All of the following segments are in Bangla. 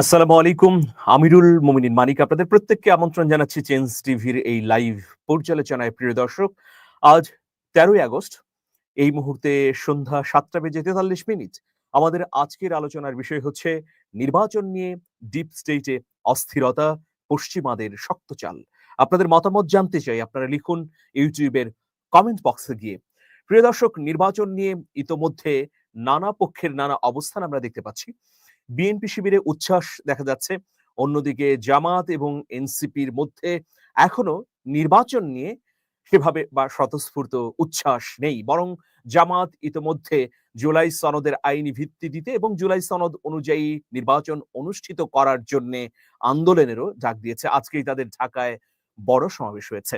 আসসালামু আলাইকুম, আমিরুল মোমিনিন মানিক আপনাদের প্রত্যেককে আমন্ত্রণ জানাচ্ছি চেঞ্জ টিভির এই লাইভ পর্যালোচনায় প্রিয় দর্শক, আজ তেরোই আগস্ট, এই মুহূর্তে সন্ধ্যা সাতটা বেজে তেতাল্লিশ মিনিট। আমাদের আজকের আলোচনার বিষয় হচ্ছে নির্বাচন নিয়ে ডিপ স্টেটে অস্থিরতা, পশ্চিমাদের শক্ত চাল। আপনাদের মতামত জানতে চাই, আপনারা লিখুন ইউটিউবের কমেন্ট বক্সে গিয়ে। প্রিয় দর্শক, নির্বাচন নিয়ে ইতোমধ্যে নানা পক্ষের নানা অবস্থান আমরা দেখতে পাচ্ছি। বিএনপি শিবিরে উচ্ছ্বাস দেখা যাচ্ছে। অন্যদিকে জামাত এবং এনসিপির মধ্যে এখনও নির্বাচন নিয়ে সেভাবে বা স্বতঃস্ফূর্ত উচ্ছ্বাস নেই। বরং জামাত ইতোমধ্যে জুলাই সনদের আইনি ভিত্তি দিতে এবং জুলাই সনদ অনুযায়ী নির্বাচন অনুষ্ঠিত করার জন্য আন্দোলনেরও ডাক দিয়েছে। আজকেই তাদের ঢাকায় বড় সমাবেশ হয়েছে।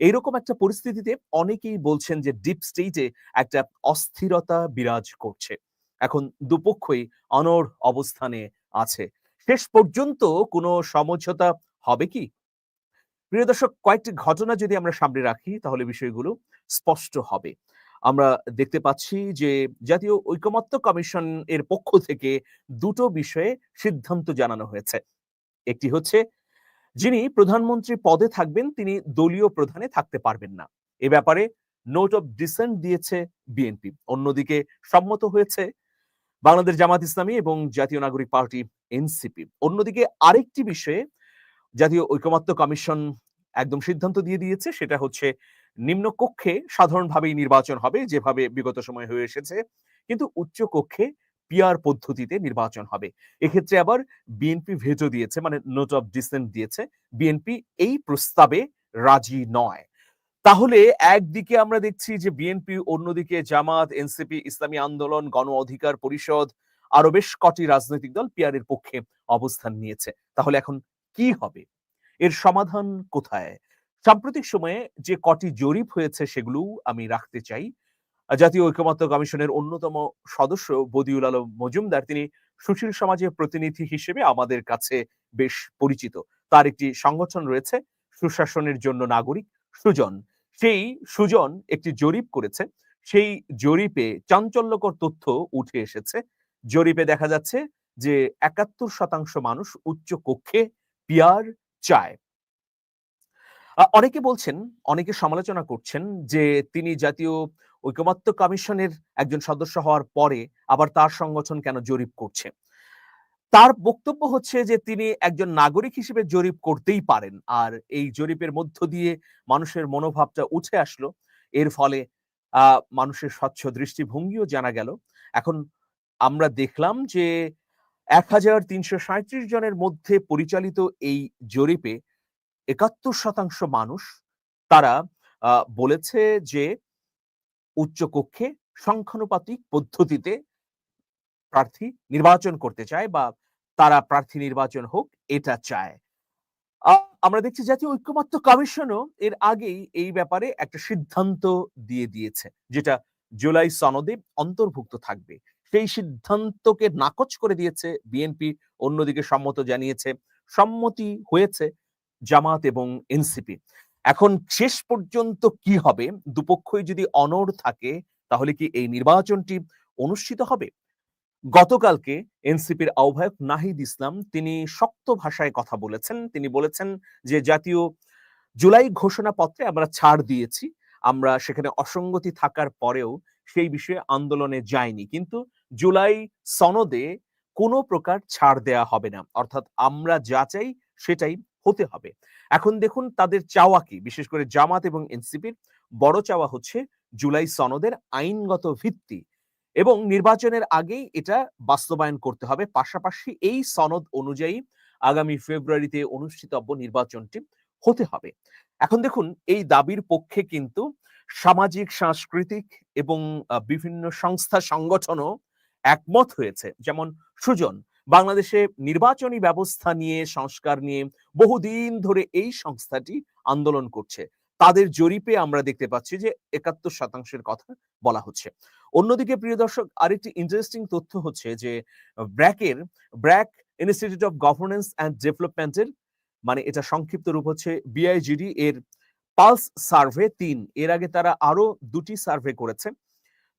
এইরকম একটা পরিস্থিতিতে অনেকেই বলছেন যে ডিপ স্টেটে একটা অস্থিরতা বিরাজ করছে। এখন দুপক্ষই অনর অবস্থানে আছে। শেষ পর্যন্ত কোনো সমঝোতা হবে কি? প্রিয় দর্শক, কয়েকটি ঘটনা যদি আমরা সামনে রাখি, তাহলে বিষয়গুলো স্পষ্ট হবে। আমরা দেখতে পাচ্ছি যে জাতীয় ঐকমত্য কমিশন এর পক্ষ থেকে দুটো বিষয়ে সিদ্ধান্ত জানানো হয়েছে। একটি হচ্ছে, যিনি প্রধানমন্ত্রী পদে থাকবেন, তিনি দলীয় প্রধানে থাকতে পারবেন না। এ ব্যাপারে নোট অফ ডিসেন্ট দিয়েছে বিএনপি। অন্যদিকে সম্মত হয়েছে বাংলাদেশ জামাত ইসলামী এবং জাতীয় নাগরিক পার্টি এনসিপি। অন্যদিকে আরেকটি বিষয়ে জাতীয় ঐকমত্য কমিশন একদম সিদ্ধান্ত দিয়ে দিয়েছে, সেটা হচ্ছে নিম্নকক্ষে সাধারণভাবেই নির্বাচন হবে, যেভাবে বিগত সময় হয়ে এসেছে, কিন্তু উচ্চ কক্ষে পিয়ার পদ্ধতিতে নির্বাচন হবে। এক্ষেত্রে আবার বিএনপি ভেটো দিয়েছে মানে নোট অফ ডিসেন্ট দিয়েছে, বিএনপি এই প্রস্তাবে রাজি নয়। তাহলে একদিকে আমরা দেখছি যে বিএনপি, অন্যদিকে জামাত, এনসিপি, ইসলামী আন্দোলন, গণ অধিকার পরিষদ, আরও বেশ কটি রাজনৈতিক দল পিয়ারের পক্ষে অবস্থান নিয়েছে। তাহলে এখন কি হবে? এর সমাধান কোথায়? সাম্প্রতিক সময়ে যে কটি জরিপ হয়েছে সেগুলো আমি রাখতে চাই। জাতীয় ঐকমত্য কমিশনের অন্যতম সদস্য বদিউল আলম মজুমদার, তিনি সুশীল সমাজের প্রতিনিধি হিসেবে আমাদের কাছে বেশ পরিচিত। তার একটি সংগঠন রয়েছে, সুশাসনের জন্য নাগরিক সুজন। সেই সুজন একটি জরিপ করেছে। সেই জরিপে চাঞ্চল্যকর তথ্য উঠে এসেছে। জরিপে দেখা যাচ্ছে যে, একাত্তর শতাংশ মানুষ উচ্চ কক্ষে পিয়ার চায়। অনেকে বলছেন, অনেকে সমালোচনা করছেন যে, তিনি জাতীয় ঐকমত্য কমিশনের একজন সদস্য হওয়ার পরে আবার তার সংগঠন কেন জরিপ করছে? তার বক্তব্য হচ্ছে যে, তিনি একজন নাগরিক হিসেবে জরিপ করতেই পারেন। আর এই জরিপের মধ্য দিয়ে মানুষের মনোভাবটা উঠে আসলো। এর ফলে মানুষের স্বচ্ছ দৃষ্টিভঙ্গিও জানা গেল। এখন আমরা দেখলাম যে, এক হাজার তিনশো সাঁত্রিশ জনের মধ্যে পরিচালিত এই জরিপে একাত্তর শতাংশ মানুষ, তারা বলেছে যে, উচ্চ কক্ষে সংখ্যানুপাতিক পদ্ধতিতে প্রার্থী নির্বাচন করতে চায় বা তারা প্রার্থী নির্বাচন হোক, এটা চায়। আমরা দেখছি জাতীয় ঐক্যমত্য কমিশনও এর আগেই এই ব্যাপারে একটা সিদ্ধান্ত দিয়ে দিয়েছে, যেটা জুলাই সনদে অন্তর্ভুক্ত থাকবে। সেই সিদ্ধান্তকে নাকচ করে দিয়েছে বিএনপি, অন্যদিকে সম্মত জানিয়েছে, সম্মতি হয়েছে জামাত এবং এনসিপি। এখন শেষ পর্যন্ত কি হবে, দুপক্ষই যদি অনড় থাকে, তাহলে কি এই নির্বাচনটি অনুষ্ঠিত হবে? গতকালকে এনসিপির আহ্বায়ক নাহিদ ইসলাম তিনি শক্ত ভাষায় কথা বলেছেন। তিনি বলেছেন যে, জাতীয় জুলাই ঘোষণাপত্রে আমরা ছাড় দিয়েছি, আমরা সেখানে অসঙ্গতি থাকার পরেও সেই বিষয়ে আন্দোলনে যায়নি কিন্তু জুলাই সনদে কোনো প্রকার ছাড় দেয়া হবে না। অর্থাৎ আমরা যা চাই সেটাই হতে হবে। এখন দেখুন তাদের চাওয়া কি? বিশেষ করে জামাত এবং এনসিপির বড় চাওয়া হচ্ছে জুলাই সনদের আইনগত ভিত্তি এবং নির্বাচনের আগেই এটা বাস্তবায়ন করতে হবে। পাশাপাশি এই সনদ অনুযায়ী আগামী ফেব্রুয়ারিতে অনুষ্ঠিতব্য নির্বাচনটি হতে হবে। এখন দেখুন, এই দাবির পক্ষে কিন্তু সামাজিক, সাংস্কৃতিক এবং বিভিন্ন সংস্থা সংগঠনও একমত হয়েছে। যেমন সুজন, বাংলাদেশে নির্বাচনী ব্যবস্থা নিয়ে, সংস্কার নিয়ে বহুদিন ধরে এই সংস্থাটি আন্দোলন করছে। তাদের জরিপে আমরা দেখতে পাচ্ছি যে একাত্তর শতাংশের কথা বলা হচ্ছে। অন্যদিকে, প্রিয় দর্শক, আরেকটি ইন্টারেস্টিং তথ্য হচ্ছে যে ব্র্যাকের BRAC institute of governance and ডেভেলপমেন্টের মানে এটা সংক্ষিপ্ত রূপ হচ্ছে বিআইজিডি এর পালস সার্ভে তিন। এর আগে তারা আরও দুটি সার্ভে করেছে।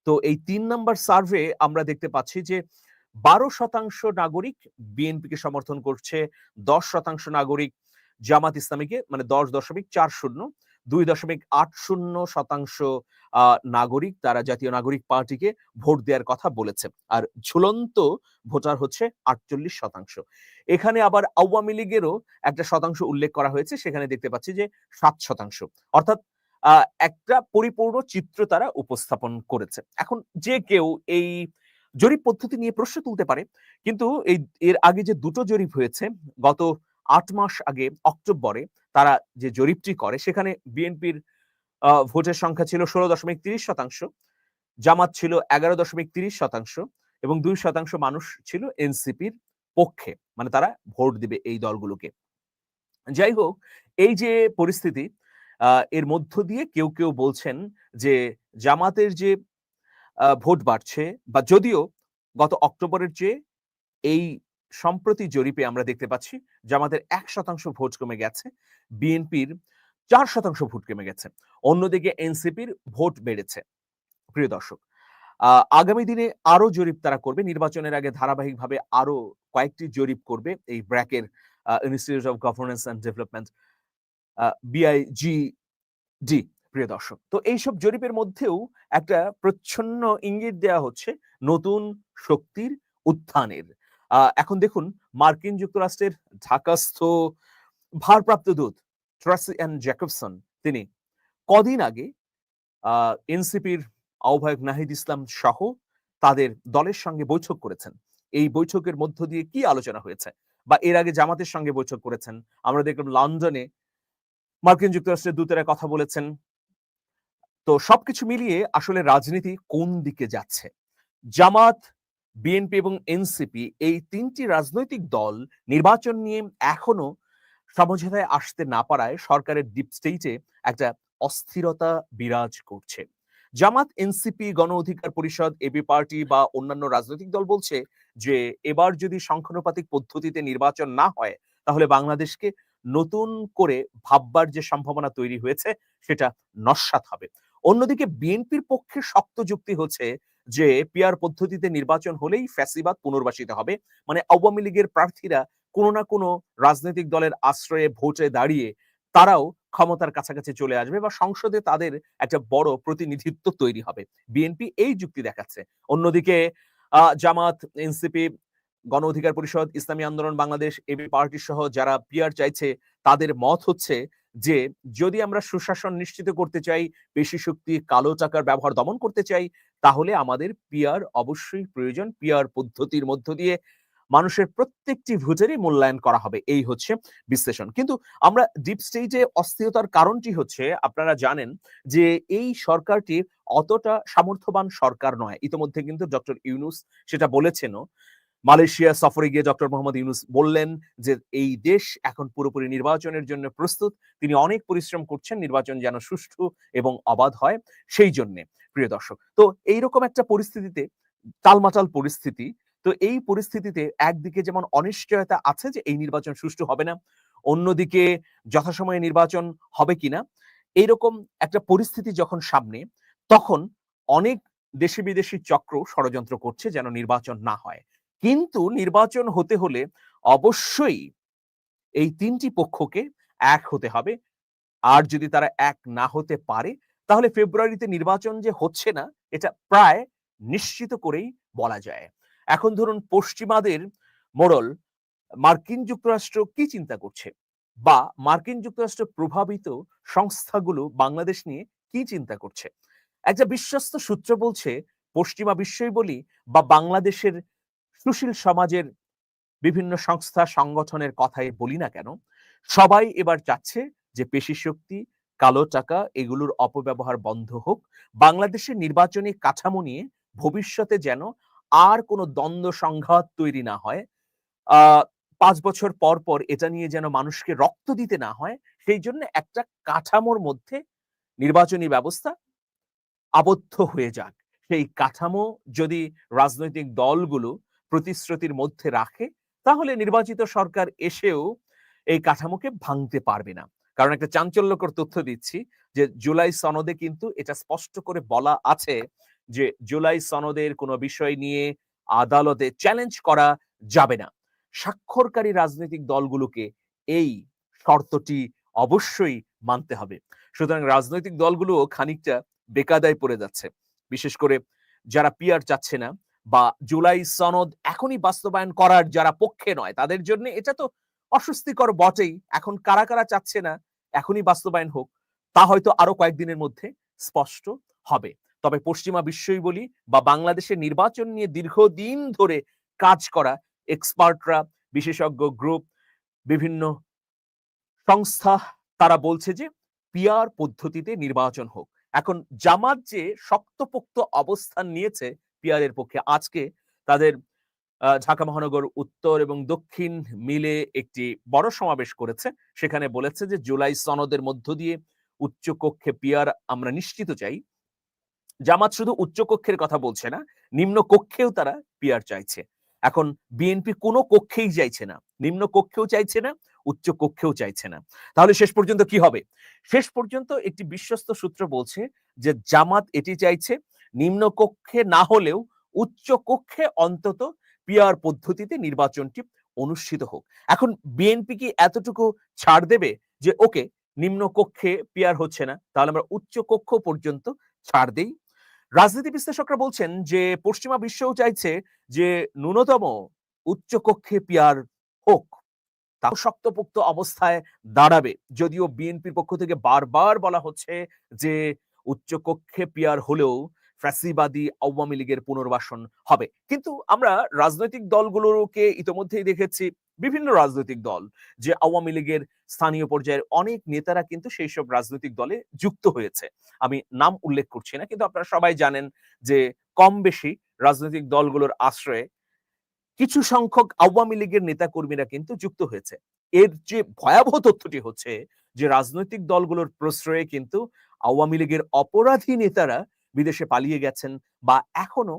তো এই তিন নাম্বার সার্ভে আমরা দেখতে পাচ্ছি যে বারো শতাংশ নাগরিক বিএনপিকে সমর্থন করছে, দশ শতাংশ নাগরিক জামাত ইসলামীকে মানে দশ দশমিক চার শূন্য। দুই দশমিক আট শূন্য শতাংশ নাগরিক তারা জাতীয় নাগরিক পার্টিকে ভোট দেওয়ার কথা বলেছে। আর ঝুলন্ত ভোটার হচ্ছে আটচল্লিশ শতাংশ। এখানে আবার আওয়ামী লীগেরও একটা শতাংশ উল্লেখ করা হয়েছে, সেখানে দেখতে পাচ্ছি যে সাত শতাংশ। অর্থাৎ একটা পরিপূর্ণ চিত্র তারা উপস্থাপন করেছে। এখন যে কেউ এই জরিপ পদ্ধতি নিয়ে প্রশ্ন তুলতে পারে, কিন্তু এই, এর আগে যে দুটো জরিপ হয়েছে, গত আট মাস আগে অক্টোবরে তারা যে জরিপটি করে, সেখানে বিএনপির ভোটের সংখ্যা ছিল ষোলো দশমিক তিরিশ শতাংশ, জামাত ছিল এগারো দশমিক তিরিশ শতাংশ এবং দুই শতাংশ মানুষ ছিল এনসিপির পক্ষে মানে তারা ভোট দিবে এই দলগুলোকে। যাই হোক, এই যে পরিস্থিতি এর মধ্য দিয়ে কেউ কেউ বলছেন যে জামাতের যে ভোট বাড়ছে বা যদিও গত অক্টোবরের চেয়ে এই সম্প্রতি জরিপে আমরা দেখতে পাচ্ছি জামাতের এক শতাংশ ভোট কমে গেছে, বিএনপির চার শতাংশ ভোট কমে গেছে। অন্যদিকে এনসিপির ভোট বেড়েছে। প্রিয় দর্শক আগামী দিনে আরও জরিপ তারা করবে। নির্বাচনের আগে ধারাবাহিকভাবে আরও কয়েকটি জরিপ করবে এই ব্র্যাকের institute of governance and development BIGD প্রিয় দর্শক। তো এইসব জরিপের মধ্যেও একটা প্রচ্ছন্ন ইঙ্গিত দেওয়া হচ্ছে নতুন শক্তির উত্থানের। এখন দেখুন, মার্কিন যুক্তরাষ্ট্রের ঢাকাস্থ ভারপ্রাপ্ত দূত ট্রাসি অ্যান্ড জ্যাকবসন, তিনি কদিন আগে এনসিপির আহ্বায়ক নাহিদ ইসলাম সহ তাদের দলের সঙ্গে বৈঠক করেছেন। এই বৈঠকের মধ্য দিয়ে কি আলোচনা হয়েছে? বা এর আগে জামাতের সঙ্গে বৈঠক করেছেন? আমরা দেখলাম লন্ডনে মার্কিন যুক্তরাষ্ট্রের দূতেরা কথা বলেছেন। তো সবকিছু মিলিয়ে আসলে রাজনীতি কোন দিকে যাচ্ছে? জামাত বিএনপি এবং এনসিপি এই তিনটি রাজনৈতিক দল নির্বাচন নিয়ে এখনও সমঝোতায় আসতে না পারায় সরকারের ডিপ স্টেটে একটা অস্থিরতা বিরাজ করছে। জামাত এনসিপি গণ অধিকার পরিষদ এবি পার্টি বা অন্যান্য রাজনৈতিক দল বলছে যে এবার যদি সংখ্যানুপাতিক পদ্ধতিতে নির্বাচন না হয়, তাহলে বাংলাদেশকে নতুন করে ভাববার যে সম্ভাবনা তৈরি হয়েছে, সেটা নস্বাত হবে। অন্যদিকে বিএনপির পক্ষে শক্ত যুক্তি হচ্ছে যে পিয়ার পদ্ধতিতে নির্বাচন হলেই ফ্যাসিবাদ পুনর্বাসিত হবে। মানে আওয়ামী লীগের প্রার্থীরা কোনো না কোনো রাজনৈতিক দলের আশ্রয়ে ভোটে দাঁড়িয়ে তারাও ক্ষমতার কাছাকাছি চলে আসবে বা সংসদে তাদের একটা বড় প্রতিনিধিত্ব তৈরি হবে। বিএনপি এই যুক্তি দেখাচ্ছে। অন্যদিকে জামাত এনসিপি গণ অধিকার পরিষদ, ইসলামী আন্দোলন, বাংলাদেশ এবি পার্টি সহ যারা পিয়ার চাইছে, তাদের মত হচ্ছে যে যদি আমরা সুশাসন নিশ্চিত করতে চাই, পেশি শক্তি, কালো টাকার ব্যবহার দমন করতে চাই তাহলে আমাদের পিয়ার অবশ্যই প্রয়োজন। পিয়ার পদ্ধতির মধ্য দিয়ে মানুষের প্রত্যেকটি ভোটেরই মূল্যায়ন করা হবে। এই হচ্ছে বিশ্লেষণ। কিন্তু আমরা ডিপ স্টেজে অস্থিরতার কারণটি হচ্ছে, আপনারা জানেন যে এই সরকারটি অতটা সামর্থ্যবান সরকার নয়। ইতোমধ্যে কিন্তু ডক্টর ইউনুস সেটা বলেছেনও। মালয়েশিয়া সফরে গিয়ে ডক্টর মোহাম্মদ ইউনুস বললেন যে, এই দেশ এখন পুরোপুরি নির্বাচনের জন্য প্রস্তুত। তিনি অনেক পরিশ্রম করছেন। নির্বাচন যেন সুষ্ঠু এবং অবাধ হয় সেই জন্যে। প্রিয় দর্শক, তো এইরকম একটা পরিস্থিতিতে টালমাটাল পরিস্থিতি, তো এই পরিস্থিতিতে একদিকে যেমন অনিশ্চয়তা আছে যে এই নির্বাচন সুষ্ঠু হবে না, অন্যদিকে যথাসময়ে নির্বাচন হবে কিনা, এইরকম একটা পরিস্থিতি যখন সামনে, তখন অনেক দেশি বিদেশি চক্র ষড়যন্ত্র করছে যেন নির্বাচন না হয়। কিন্তু নির্বাচন হতে হলে অবশ্যই এই তিনটি পক্ষকে এক হতে হবে। আর যদি তারা এক না হতে পারে তাহলে ফেব্রুয়ারিতে নির্বাচন যে হচ্ছে না, এটা প্রায় নিশ্চিত করেই বলা যায়। এখন ধরুন পশ্চিমাদের মোড়ল মার্কিন যুক্তরাষ্ট্র কি চিন্তা করছে? বা মার্কিন যুক্তরাষ্ট্র প্রভাবিত সংস্থাগুলো বাংলাদেশ নিয়ে কি চিন্তা করছে? একটা বিশ্বস্ত সূত্র বলছে, পশ্চিমা বিশ্বই বলি বা বাংলাদেশের সুশীল সমাজের বিভিন্ন সংস্থা সংগঠনের কথাই বলি না কেন, সবাই এবার চাচ্ছে যে পেশি শক্তি কালো টাকা এগুলোর অপব্যবহার বন্ধ হোক। বাংলাদেশের নির্বাচনী কাঠামো নিয়ে ভবিষ্যতে যেন আর কোনো দ্বন্দ্ব সংঘাত তৈরি না হয়। পাঁচ বছর পর পর এটা নিয়ে যেন মানুষকে রক্ত দিতে না হয়, সেই জন্য একটা কাঠামোর মধ্যে নির্বাচনী ব্যবস্থা আবদ্ধ হয়ে যাক। সেই কাঠামো যদি রাজনৈতিক দলগুলো প্রতিশ্রুতির মধ্যে রাখে, তাহলে নির্বাচিত সরকার এসেও এই কাঠামোকে ভাঙতে পারবে না। কারণ একটা চাঞ্চল্যকর তথ্য দিচ্ছি যে জুলাই সনদে কিন্তু এটা স্পষ্ট করে বলা আছে যে জুলাই সনদের কোনো বিষয় নিয়ে আদালতে চ্যালেঞ্জ করা যাবে না। স্বাক্ষরকারী রাজনৈতিক দলগুলোকে এই শর্তটি অবশ্যই মানতে হবে। সুতরাং রাজনৈতিক দলগুলো খানিকটা বেকাদায় পড়ে যাচ্ছে। বিশেষ করে যারা পিয়ার চাচ্ছে না বা জুলাই সনদ এখনই বাস্তবায়ন করার যারা পক্ষে নয়, তাদের জন্য এটা তো অস্বস্তিকর বটেই। এখন কারা কারা চাচ্ছে না এখনই বাস্তবায়ন হোক, তা হয়তো আরও কয়েকদিনের মধ্যে স্পষ্ট হবে। তবে পশ্চিমা বিশ্বই বলি বা বাংলাদেশের নির্বাচন নিয়ে দীর্ঘদিন ধরে কাজ করা এক্সপার্টরা, বিশেষজ্ঞ গ্রুপ, বিভিন্ন সংস্থা, তারা বলছে যে পিয়ার পদ্ধতিতে নির্বাচন হোক। এখন জামাত যে শক্তপোক্ত অবস্থান নিয়েছে পিয়ারের পক্ষে, আজকে তাদের ঢাকা মহানগর উত্তর এবং দক্ষিণ মিলে একটি বড় সমাবেশ করেছে। সেখানে বলেছে যে, জুলাই সনদের মধ্য দিয়ে উচ্চ কক্ষে পিয়ার আমরা নিশ্চিত চাই। জামাত শুধু উচ্চ কক্ষের কথা বলছে না, নিম্ন কক্ষেও তারা পিয়ার চাইছে। এখন বিএনপি কোনো কক্ষেই চাইছে না। নিম্ন কক্ষেও চাইছে না উচ্চ কক্ষেও চাইছে না। তাহলে শেষ পর্যন্ত কি হবে? শেষ পর্যন্ত একটি বিশ্বস্ত সূত্র বলছে যে, জামাত এটি চাইছে নিম্ন কক্ষে না হলেও উচ্চ কক্ষে অন্তত পিয়ার পদ্ধতিতে নির্বাচনটি অনুষ্ঠিত হোক। এখন বিএনপি কি এতটুকু ছাড় দেবে যে, ওকে, নিম্ন কক্ষে পিয়ার হচ্ছে না, তাহলে আমরা উচ্চ কক্ষ পর্যন্ত ছাড় দেই? রাজনীতি বিশ্লেষকরা বলছেন যে, পশ্চিমা বিশ্বও চাইছে যে, ন্যূনতম উচ্চ কক্ষে পিয়ার হোক। তাও শক্তপোক্ত অবস্থায় দাঁড়াবে। যদিও বিএনপির পক্ষ থেকে বারবার বলা হচ্ছে যে, উচ্চ কক্ষে পিয়ার হলেও ফ্যাসিবাদী আওয়ামী লীগের পুনর্বাসন হবে। কিন্তু আমরা রাজনৈতিক দলগুলোকে ইতোমধ্যেই দেখেছি, বিভিন্ন রাজনৈতিক দল, যে আওয়ামী লীগের স্থানীয় পর্যায়ের অনেক নেতারা কিন্তু সেই সব রাজনৈতিক দলে যুক্ত হয়েছে। আমি নাম উল্লেখ করছি না, কিন্তু আপনারা সবাই জানেন যে কম বেশি রাজনৈতিক দলগুলোর আশ্রয়ে কিছু সংখ্যক আওয়ামী লীগের নেতাকর্মীরা কিন্তু যুক্ত হয়েছে। এর যে ভয়াবহ তথ্যটি হচ্ছে যে রাজনৈতিক দলগুলোর প্রশ্রয়ে কিন্তু আওয়ামী লীগের অপরাধী নেতারা বিদেশে পালিয়ে গেছেন বা এখনও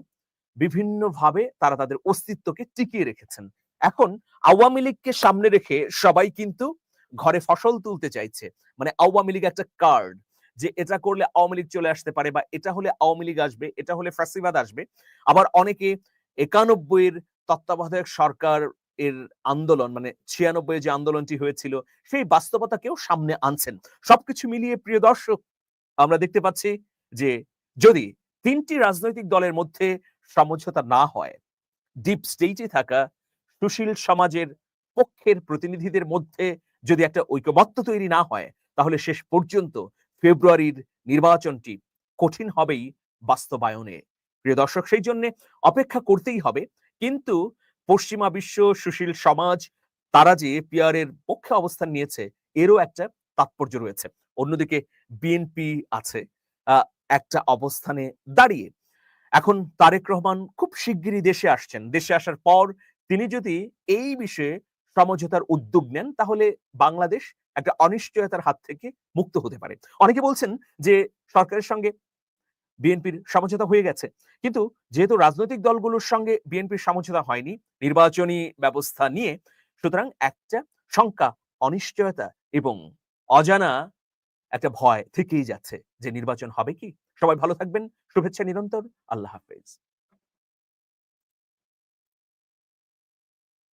বিভিন্নভাবে তারা তাদের অস্তিত্বকে টিকিয়ে রেখেছেন। এখন আওয়ামী লীগকে সামনে রেখে সবাই কিন্তু ঘরে ফসল তুলতে চাইছে। মানে আওয়ামী লীগ একটা কার্ড যে এটা করলে আওয়ামী লীগ চলে আসতে পারে বা এটা হলে আওয়ামী লীগ আসবে, এটা হলে ফ্যাসিবাদ আসবে। আবার অনেকে একানব্বইয়ের তত্ত্বাবধায়ক সরকার এর আন্দোলন মানে ছিয়ানব্বই যে আন্দোলনটি হয়েছিল, সেই বাস্তবতাকেও সামনে আনছেন। সবকিছু মিলিয়ে প্রিয় দর্শক, আমরা দেখতে পাচ্ছি যে যদি তিনটি রাজনৈতিক দলের মধ্যে সমঝোতা না হয় ডিপ স্টেটে থাকা সুশীল সমাজের পক্ষের প্রতিনিধিদের মধ্যে যদি একটা ঐকমত্য তৈরি না হয়, তাহলে শেষ পর্যন্ত ফেব্রুয়ারির নির্বাচনটি কঠিন হবেই বাস্তবায়নে। প্রিয় দর্শক, সেই জন্য অপেক্ষা করতেই হবে, কিন্তু পশ্চিমা বিশ্ব, সুশীল সমাজ, তারা যে পিয়ারের পক্ষে অবস্থান নিয়েছে, এরও একটা তাৎপর্য রয়েছে। অন্যদিকে বিএনপি আছে। একটা অবস্থানে দাঁড়িয়ে। এখন তারেক রহমান খুব শিগগিরই দেশে আসছেন। দেশে আসার পর তিনি যদি এই বিষয়ে সমঝোতার উদ্যোগ নেন, তাহলে বাংলাদেশ একটা অনিশ্চয়তার হাত থেকে মুক্ত হতে পারে। অনেকে বলছেন যে সরকারের সঙ্গে বিএনপির সমঝোতা হয়ে গেছে। কিন্তু যেহেতু রাজনৈতিক দলগুলোর সঙ্গে বিএনপির সমঝোতা হয়নি, নির্বাচনী ব্যবস্থা নিয়ে, সুতরাং একটা শঙ্কা, অনিশ্চয়তা এবং অজানা একটা ভয় থেকেই যাচ্ছে যে নির্বাচন হবে কি? সবাই ভালো থাকবেন, শুভেচ্ছা নিরন্তর, আল্লাহ হাফেজ।